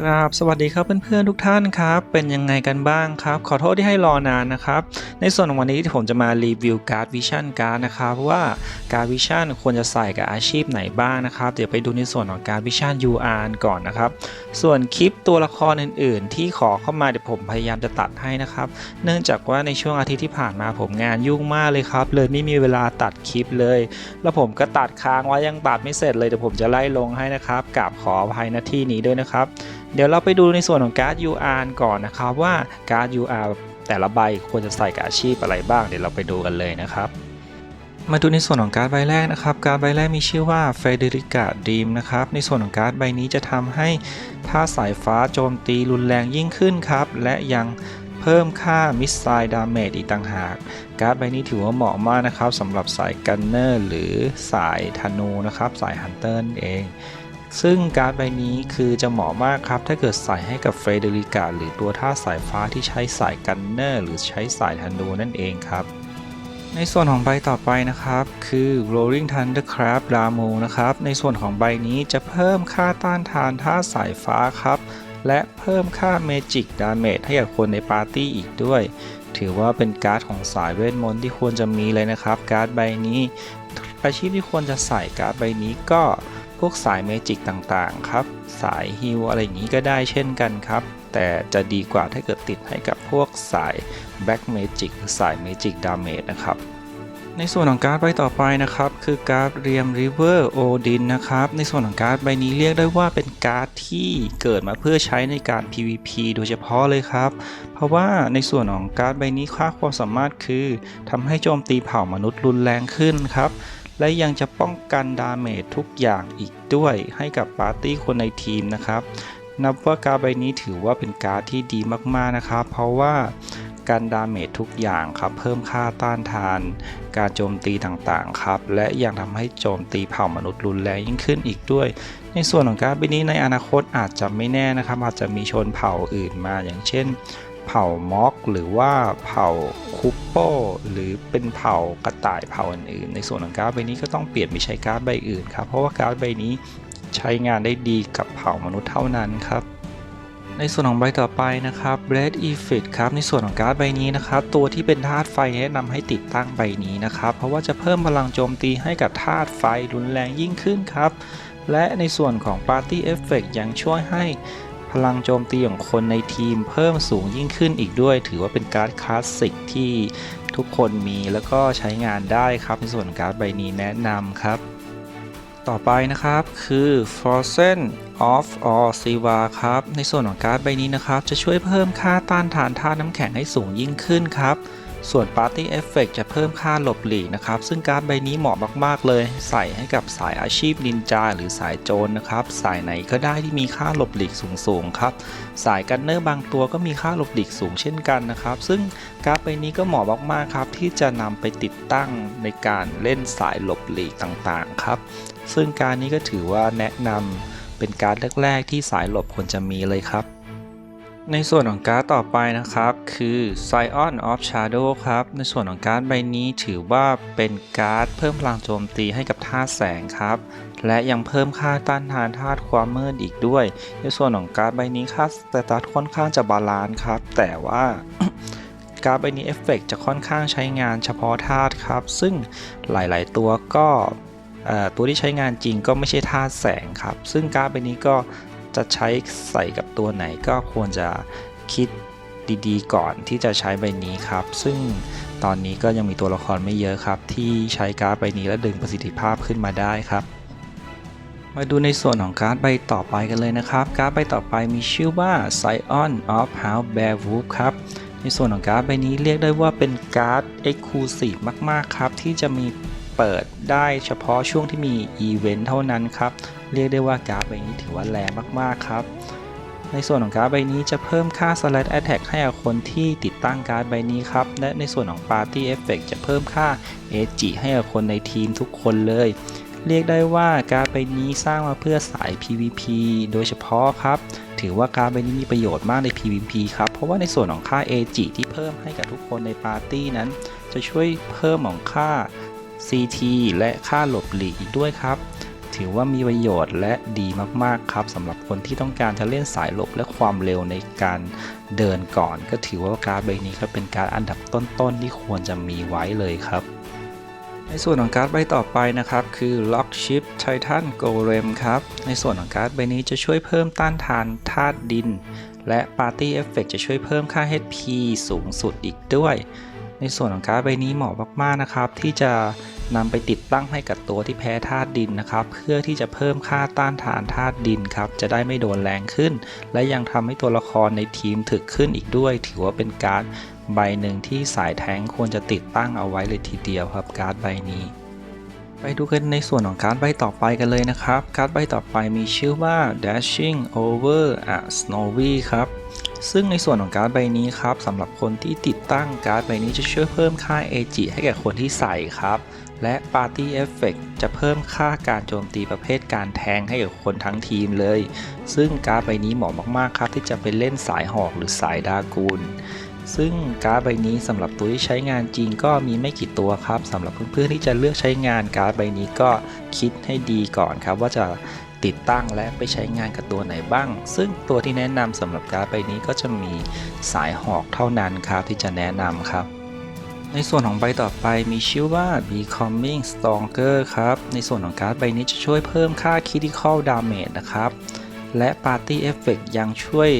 ครับสวัสดีครับเพื่อนๆทุกท่านครับเป็นยังไงกันบ้างครับ ขอโทษที่ให้รอนานนะครับ ในส่วนของวันนี้ที่ผมจะมารีวิวการ์ดวิชั่นการ์ดนะครับว่าการ์ดวิชั่นควรจะใส่กับอาชีพไหนบ้างนะครับ เดี๋ยวไปดูในส่วนของการ์ดวิชั่น UR ก่อนนะครับ ส่วนคลิปตัวละครอื่นๆ ที่ขอเข้ามาเดี๋ยวผมพยายามจะตัดให้นะครับ เนื่องจากว่าในช่วงอาทิตย์ที่ผ่านมาผมงานยุ่งมากเลยครับ เลยไม่มีเวลาตัดคลิปเลย แล้วผมก็ตัดค้างไว้ยังตัดไม่เสร็จเลยเดี๋ยวผมจะไล่ลงให้นะครับกราบขออภัยณที่นี้ด้วยนะครับเดี๋ยวเราไปดูในส่วนของการ์ด UR ก่อนนะครับว่าการ์ด UR แต่ละใบควรจะใส่กับอาชีพอะไรบ้าง เดี๋ยวเราไปดูกันเลยนะครับมาดูในส่วนของการ์ดใบแรกนะครับ การ์ดใบแรกมีชื่อว่า Federica Dream นะครับ ในส่วนของการ์ดใบนี้จะทำให้ท่าสายฟ้าโจมตีรุนแรงยิ่งขึ้นครับ และยังเพิ่มค่ามิสไซล์ดาเมจอีกต่างหาก การ์ดใบนี้ถือว่าเหมาะมากนะครับสำหรับสายกันเนอร์หรือสายธนูนะครับ สายฮันเตอร์เอง ซึ่งการ์ดใบนี้คือจะเหมาะมากครับ ถ้าเกิดใส่ให้กับเฟรเดริกาหรือตัวท่าสายฟ้าที่ใช้สายกันเนอร์ หรือใช้สายธนูนั่นเองครับ ในส่วนของใบต่อไปนะครับ คือ Rolling Thundercraft Ramu นะครับ ในส่วนของใบนี้จะเพิ่มค่าต้านทานท่าสายฟ้าครับ และเพิ่มค่า Magic Damage ให้กับคนในปาร์ตี้อีกด้วย ถือว่าเป็นการ์ดของสายเวทมนต์ที่ควรจะมีเลยนะครับ การ์ดใบนี้ อาชีพที่ควรจะใส่การ์ดใบนี้ก็ พวกสายเมจิกต่างๆครับ สายฮิลอะไรอย่างนี้ก็ได้เช่นกันครับ แต่จะดีกว่าถ้าเกิดติดให้กับพวกสายแบ็กเมจิกหรือสายเมจิกดาเมจนะครับในส่วนของการ์ดใบต่อไปนะครับ คือการ์ดเรียมริเวอร์โอดินนะครับ ในส่วนของการ์ดใบนี้เรียกได้ว่าเป็นการ์ดที่เกิดมาเพื่อใช้ในการ PVP โดยเฉพาะเลยครับ เพราะว่าในส่วนของการ์ดใบนี้ค่าความสามารถคือทำให้โจมตีเผ่ามนุษย์รุนแรงขึ้นครับ และยังจะป้องกันดาเมจทุกอย่างอีกด้วยให้กับปาร์ตี้คนในทีมนะครับ นับว่าการ์ดใบนี้ถือว่าเป็นการ์ดที่ดีมากๆนะครับ เพราะว่าการดาเมจทุกอย่างครับ เพิ่มค่าต้านทาน การโจมตีต่างๆครับ และยังทำให้โจมตีเผ่ามนุษย์รุนแรงยิ่งขึ้นอีกด้วย ในส่วนของการ์ดใบนี้ในอนาคตอาจจะไม่แน่นะครับ อาจจะมีชนเผ่าอื่นมาอย่างเช่น เผ่าม็อกหรือว่าเผ่าคุปโปหรือเป็นเผ่ากระต่ายเผ่าอื่นๆในส่วนของการ์ดใบนี้ก็ต้องเปลี่ยนไปใช้การ์ดใบอื่นครับเพราะว่าการ์ดใบนี้ใช้งานได้ดีกับเผ่ามนุษย์เท่านั้นครับในส่วนของใบต่อไปนะครับ Red e f i t ครับ ในส่วนของการ์ดใบนี้นะครับ ตัวที่เป็นธาตุไฟแนะนำให้ติดตั้งใบนี้นะครับ เพราะว่าจะเพิ่มพลังโจมตีให้กับธาตุไฟรุนแรงยิ่งขึ้นครับ และในส่วนของ Party Effect ยังช่วยให้ ลังโจมตีของคนในทีมเพิ่มสูงยิ่งขึ้นอีกด้วย ถือว่าเป็นการ์ดคลาสสิกที่ทุกคนมีแล้วก็ใช้งานได้ครับในส่วนการ์ดใบนี้แนะนำครับ ต่อไปนะครับคือ Frozen of All Siva ครับ ในส่วนของการ์ดใบนี้นะครับ จะช่วยเพิ่มค่าต้านทานธาตุน้ำแข็งให้สูงยิ่งขึ้นครับ ส่วน Party Effect จะเพิ่มค่าหลบหลีกนะครับ ซึ่งการ์ดใบนี้เหมาะมากๆเลย ใส่ให้กับสายอาชีพนินจาหรือสายโจรนะครับ สายไหนก็ได้ที่มีค่าหลบหลีกสูงๆครับ สายกันเนอร์บางตัวก็มีค่าหลบหลีกสูงเช่นกันนะครับ ซึ่งการ์ดใบนี้ก็เหมาะมากๆครับ ที่จะนำไปติดตั้งในการเล่นสายหลบหลีกต่างๆครับ ซึ่งการนี้ก็ถือว่าแนะนำเป็นการ์ดแรกๆที่สายหลบควรจะมีเลยครับ ในส่วนของการ์ดต่อไปนะครับ คือ Scion of Shadow ครับ ในส่วนของการ์ดใบนี้ถือว่าเป็นการ์ดเพิ่มพลังโจมตีให้กับธาตุแสงครับ และยังเพิ่มค่าต้านทานธาตุความมืดอีกด้วย ในส่วนของการ์ดใบนี้ค่าสเตตัสค่อนข้างจะบาลานซ์ครับ แต่ว่าการ์ดใบนี้เอฟเฟกจะค่อนข้างใช้งานเฉพาะธาตุครับ ซึ่งหลาย ๆ ตัวก็ตัวที่ใช้งานจริงก็ไม่ใช่ธาตุแสงครับ ซึ่งการ์ดใบนี้ก็ จะใช้ใส่กับตัวไหนก็ควรจะคิดดีๆ ก่อนที่จะใช้ใบนี้ครับ ซึ่งตอนนี้ก็ยังมีตัวละครไม่เยอะครับ ที่ใช้การ์ดใบนี้และดึงประสิทธิภาพขึ้นมาได้ครับ มาดูในส่วนของการ์ดใบต่อไปกันเลยนะครับ การ์ดใบต่อไปมีชื่อว่า Scion of House Bearwolf ครับในส่วนของการ์ดใบนี้เรียกได้ว่าเป็นการ์ด Exclusive มาก ๆ ครับ ที่จะมีเปิดได้เฉพาะช่วงที่มีอีเวนต์เท่านั้นครับ เรียกได้ว่าการ์ดใบ ว่าแรงมากๆครับ ในส่วนของการ์ดใบนี้จะเพิ่มค่า Slash Attack ให้กับคนที่ติดตั้งการ์ดใบนี้ครับ และในส่วนของ Party Effect จะเพิ่มค่า AG ให้กับคนในทีมทุกคนเลย เรียกได้ว่าการ์ดใบนี้สร้างมาเพื่อสาย PVP โดยเฉพาะครับ ถือว่าการ์ดใบนี้มีประโยชน์มากใน PVP ครับ เพราะว่าในส่วนของค่า AG ที่เพิ่มให้กับทุกคนในปาร์ตี้นั้น จะช่วยเพิ่มของค่า CT และค่าหลบหลีกอีกด้วยครับ ถือว่ามีประโยชน์และดีมากๆครับสำหรับคนที่ต้องการจะเล่นสายลบและความเร็วในการเดินก่อน ก็ถือว่าการ์ดใบนี้ก็เป็นการดอันดับต้นๆที่ควรจะมีไว้เลยครับในส่วนของการ์ดใบต่อไปนะครับ คือ Lock Ship Titan Golem ครับ ในส่วนของการ์ดใบนี้จะช่วยเพิ่มต้านทานธาตุดิน และ Party Effect จะช่วยเพิ่มค่า HP สูงสุดอีกด้วย ในส่วนของการ์ดใบนี้เหมาะมากๆนะครับ ที่จะ นำไปติดตั้งให้กับตัวที่แพ้ธาตุดินนะครับ เพื่อที่จะเพิ่มค่าต้านทานธาตุดินครับ จะได้ไม่โดนแรงขึ้น และยังทำให้ตัวละครในทีมถึกขึ้นอีกด้วย ถือว่าเป็นการ์ดใบหนึ่งที่สายแท้งควรจะติดตั้งเอาไว้เลยทีเดียวครับการ์ดใบนี้ ไปดูกันในส่วนของการ์ดใบต่อไปกันเลยนะครับ การ์ดใบต่อไปมีชื่อว่า dashing over a snowy ครับ ซึ่งในส่วนของการ์ดใบนี้ครับสำหรับคนที่ติดตั้งการ์ดใบนี้จะช่วยเพิ่มค่า AG ให้แก่คนที่ใส่ครับ และ Party Effect จะเพิ่มค่าการโจมตีประเภทการแทงให้กับคนทั้งทีมเลย ซึ่งการ์ดใบนี้เหมาะมากๆครับที่จะไปเล่นสายหอกหรือสายดากูลซึ่งการ์ดใบนี้สำหรับตัวที่ใช้งานจริงก็มีไม่กี่ตัวครับสำหรับเพื่อนๆที่จะเลือกใช้งานการ์ดใบนี้ก็คิดให้ดีก่อนครับ ว่าจะ ติดตั้งและไปใช้งานกับตัวไหนบ้าง ซึ่งตัวที่แนะนำสำหรับการ์ดใบนี้ก็จะมีสายหอกเท่านั้นครับที่จะแนะนำครับ ในส่วนของใบต่อไปมีชื่อว่า Becoming Stronger ครับ ในส่วนของการ์ดใบนี้จะช่วยเพิ่มค่า Critical Damage นะครับและ Party Effect ยังช่วย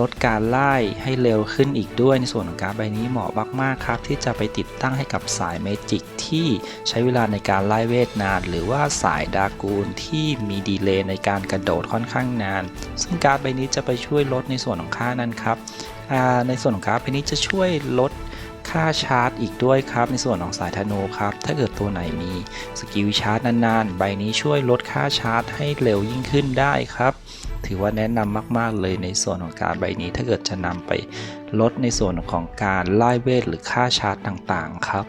ลดการไล่ให้เร็วขึ้นอีกด้วยในส่วนของการ์ดใบนี้เหมาะมากๆครับ ที่จะไปติดตั้งให้กับสายเมจิกที่ใช้เวลาในการไล่เวทนาน หรือว่าสายดากูลที่มีดีเลย์ในการกระโดดค่อนข้างนาน ซึ่งการ์ดใบนี้จะไปช่วยลดในส่วนของค่านั้นครับในส่วนของการ์ดใบนี้จะช่วยลดค่าชาร์จอีกด้วยครับ ในส่วนของสายธนูครับ ถ้าเกิดตัวไหนมีสกิลชาร์จนานๆ ใบนี้ช่วยลดค่าชาร์จให้เร็วยิ่งขึ้นได้ครับ ถือว่าแนะนำมาก ๆ เลยในส่วนของการใบนี้ ถ้าเกิดจะนำไปลดในส่วนของการไล่เวทหรือค่าชาร์จต่างๆ ครับ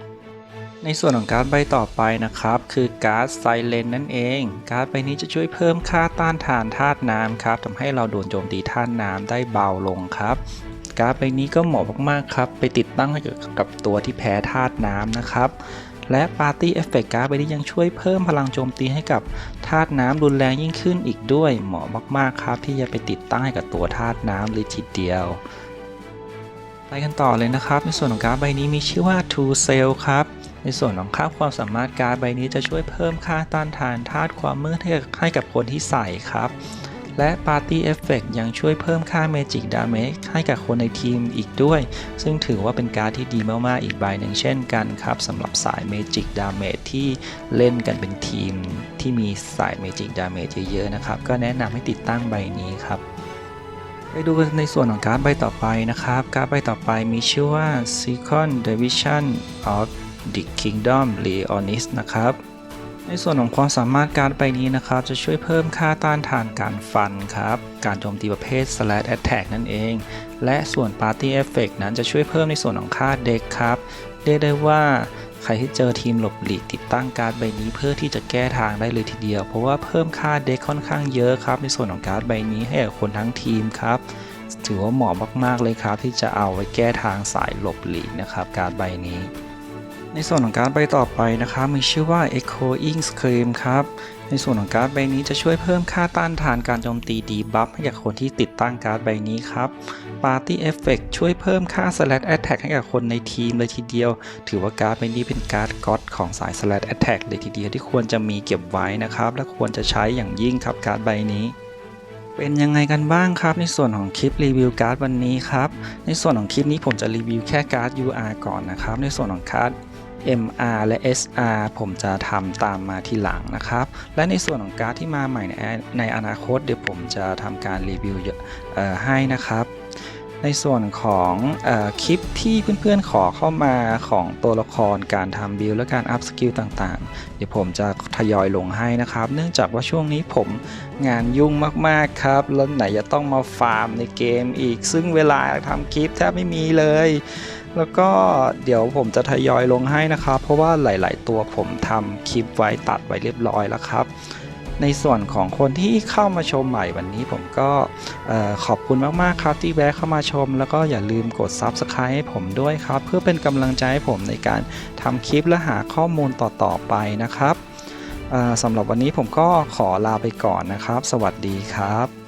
ในส่วนของการ์ดใบต่อไปนะครับ คือการ์ดไซเลนนั่นเอง การ์ดใบนี้จะช่วยเพิ่มค่าต้านทานธาตุน้ำครับทำให้เราโดนโจมตีธาตุน้ำได้เบาลงครับ การ์ดใบนี้ก็เหมาะมากๆครับ ไปติดตั้งให้กับตัวที่แพ้ธาตุน้ำนะครับ และ Party Effect การ์ดใบนี้ยังช่วยเพิ่มพลังโจมตีให้กับธาตุน้ำรุนแรงยิ่งขึ้นอีกด้วย เหมาะมากๆครับที่จะไปติดตั้งให้กับตัวธาตุน้ำเลยทีเดียวไปกันต่อเลยนะครับ ในส่วนของการ์ดใบนี้มีชื่อว่า Two Cell ครับ ในส่วนของค่าความสามารถการ์ดใบนี้จะช่วยเพิ่มค่าต้านทานธาตุความมืดให้กับคนที่ใส่ครับ และ Party Effect ยังช่วยเพิ่มค่า Magic Damage ให้กับคนในทีมอีกด้วย ซึ่งถือว่าเป็นการ์ดที่ดีมาก ๆ อีกใบหนึ่งเช่นกันครับสำหรับสาย Magic Damage ที่เล่นกันเป็นทีมที่มีสาย Magic Damage เยอะ ๆ นะครับ ก็แนะนำให้ติดตั้งใบนี้ครับ ไปดูกันในส่วนของการ์ดใบต่อไปนะครับ การ์ดใบต่อไปมีชื่อว่า Second Division of the Kingdom Leonis นะครับ ในส่วนของความสามารถการ์ดใบนี้นะครับ จะช่วยเพิ่มค่าต้านทานการฟันครับ การโจมตีประเภท slash attack นั่นเอง และส่วน party effect นั้นจะช่วยเพิ่มในส่วนของค่าเด็กครับ เรียกได้ว่าใครที่เจอทีมหลบหลีกติดตั้งการใบนี้เพื่อที่จะแก้ทางได้เลยทีเดียว เพราะว่าเพิ่มค่าเด็กค่อนข้างเยอะครับ ในส่วนของการใบนี้ให้กับคนทั้งทีมครับ ถือว่าเหมาะมากๆเลยครับ ที่จะเอาไว้แก้ทางสายหลบหลีกนะครับ การใบนี้ ในส่วนของการ์ดใบต่อไปนะครับมีชื่อว่า Echoing Scream ครับ ในส่วนของการ์ดใบนี้จะช่วยเพิ่มค่าต้านทานการโจมตีดีบัฟให้กับคนที่ติดตั้งการ์ดใบนี้ครับ Party Effect ช่วยเพิ่มค่า Slash Attack ให้กับคนในทีมเลยทีเดียว ถือว่าการ์ดใบนี้เป็นการ์ดก๊อตของสาย Slash Attack เลยทีเดียวที่ควรจะมีเก็บไว้นะครับ และควรจะใช้อย่างยิ่งครับการ์ดใบนี้เป็นยังไงกันบ้างครับในส่วนของคลิปรีวิวการ์ดวันนี้ครับ ในส่วนของคลิปนี้ผมจะรีวิวแค่การ์ด UR ก่อนนะครับ ในส่วนของการ์ด MR และ SR ผมจะทำตามมาทีหลังนะครับ และในส่วนของการ์ดที่มาใหม่ในในอนาคตเดี๋ยวผมจะทำการรีวิวให้นะครับในส่วนของอคลิปที่เพื่อนๆขอเข้ามาของตัวละครการทำบิลและการอัพสกิลต่างๆ เดี๋ยวผมจะทยอยลงให้นะครับ เนื่องจากว่าช่วงนี้ผมงานยุ่งมากๆครับ แล้วไหนจะต้องมาฟาร์มในเกมอีก ซึ่งเวลาทำคลิปแทบไม่มีเลย แล้วก็เดี๋ยวผมจะทยอยลงให้นะครับ เพราะว่าหลาย ๆ ตัวผมทำคลิปไว้ตัดไว้เรียบร้อยแล้วครับในส่วนของคนที่เข้ามาชมใหม่วันนี้ผมก็ขอบคุณมาก ๆ ครับที่แวะเข้ามาชม แล้วก็อย่าลืมกด Subscribe ให้ผมด้วยครับ เพื่อเป็นกำลังใจให้ผมในการทำคลิปและหาข้อมูลต่อ ๆ ไปนะครับสำหรับวันนี้ผมก็ขอลาไปก่อนนะครับ สวัสดีครับ